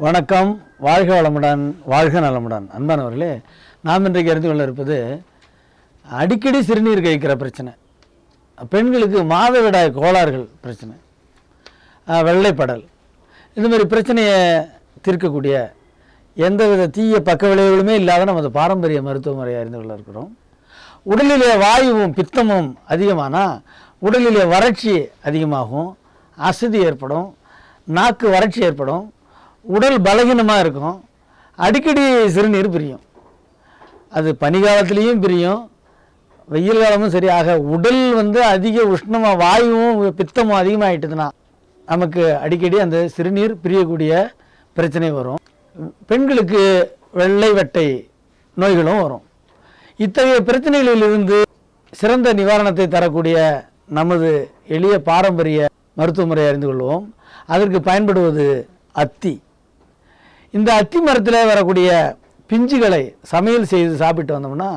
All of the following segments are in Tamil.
வணக்கம். வாழ்க வளமுடன் வாழ்க நலமுடன். அன்பானவர்களே நாம் இன்றைக்கு அறிந்து கொள்ள இருப்பது அடிக்கடி சிறுநீர் கழிக்கிற பிரச்சனை. பெண்களுக்கு மாதவிடாய் கோளாறுகள் பிரச்சனை. வெள்ளைப்படல். இந்த மாதிரி பிரச்சனையை தீர்க்கக்கூடிய எந்தவித தீய பக்க விளைவுகளுமே இல்லாத நமது பாரம்பரிய மருத்துவ முறையை அறிந்து கொள்ள இருக்கிறோம். உடலிலே வாயுவும் பித்தமும் அதிகமானால் உடலிலே வறட்சி அதிகமாகும். அசதி ஏற்படும். நாக்கு வறட்சி ஏற்படும். உடல் பலகீனமாக இருக்கும். அடிக்கடி சிறுநீர் பிரியும். அது பனி காலத்துலேயும் பிரியும். வெயில் காலமும் சரி ஆக உடல் வந்து அதிக உஷ்ணமாக வாயுவும் பித்தமும் அதிகமாகிட்டதுன்னா நமக்கு அடிக்கடி அந்த சிறுநீர் பிரியக்கூடிய பிரச்சனை வரும். பெண்களுக்கு வெள்ளை வெட்டை நோய்களும் வரும். இத்தகைய பிரச்சனைகளிலிருந்து சிறந்த நிவாரணத்தை தரக்கூடிய நமது எளிய பாரம்பரிய மருத்துவ முறையை அறிந்து கொள்வோம். அதற்கு பயன்படுவது அத்தி. இந்த அத்தி மரத்தில் வரக்கூடிய பிஞ்சுகளை சமையல் செய்து சாப்பிட்டு வந்தோம்னா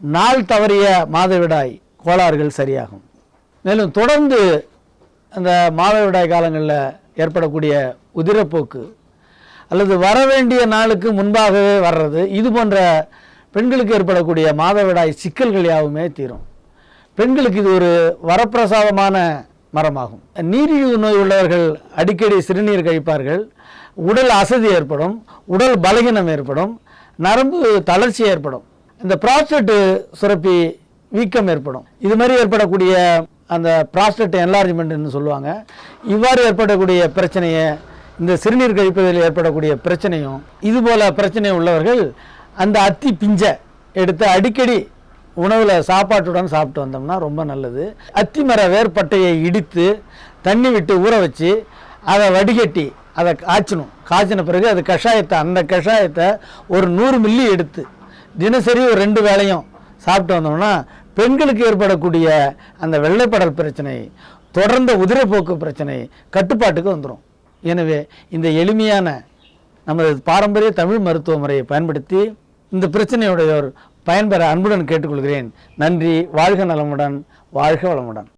நாள் தவறிய மாதவிடாய் கோளாறுகள் சரியாகும். மேலும் தொடர்ந்து அந்த மாதவிடாய் காலங்களில் ஏற்படக்கூடிய உதிரப்போக்கு அல்லது வர வேண்டிய நாளுக்கு முன்பாகவே வர்றது இது போன்ற பெண்களுக்கு ஏற்படக்கூடிய மாதவிடாய் சிக்கல்கள் யாவுமே தீரும். பெண்களுக்கு இது ஒரு வரப்பிரசாதமான மரமாகும். நீரிழிவு நோய் உள்ளவர்கள் அடிக்கடி சிறுநீர் கழிப்பார்கள். உடல் அசதி ஏற்படும். உடல் பலகீனம் ஏற்படும். நரம்பு தளர்ச்சி ஏற்படும். இந்த ப்ராஸ்டேட்டு சுரப்பி வீக்கம் ஏற்படும். இது மாதிரி ஏற்படக்கூடிய அந்த ப்ராஸ்டேட் என்லார்ஜ்மெண்ட்னு சொல்லுவாங்க. இவ்வாறு ஏற்படக்கூடிய பிரச்சனையை இந்த சிறுநீர் கழிப்பதில் ஏற்படக்கூடிய பிரச்சனையும் இது போல பிரச்சனை உள்ளவர்கள் அந்த அத்தி பிஞ்சை எடுத்து அடிக்கடி உணவில் சாப்பாட்டுடன் சாப்பிட்டு வந்தோம்னா ரொம்ப நல்லது. அத்திமர வேர்பட்டையை இடித்து தண்ணி விட்டு ஊற வச்சு அதை வடிகட்டி அதை காய்ச்சணும். காய்ச்சின பிறகு அது கஷாயத்தை அந்த கஷாயத்தை ஒரு நூறு மில்லி எடுத்து தினசரி ஒரு ரெண்டு வேளையும் சாப்பிட்டு வந்தோம்னா பெண்களுக்கு ஏற்படக்கூடிய அந்த வெள்ளைப்படல் பிரச்சனை தொடர்ந்த உதிரப்போக்கு பிரச்சனை கட்டுப்பாட்டுக்கு வந்துடும் எனவே இந்த எளிமையான நமது பாரம்பரிய தமிழ் மருத்துவ முறையை பயன்படுத்தி இந்த பிரச்சனையுடையோர் பயன்பெற அன்புடன் கேட்டுக்கொள்கிறேன். நன்றி வாழ்க நலமுடன் வாழ்க வளமுடன்.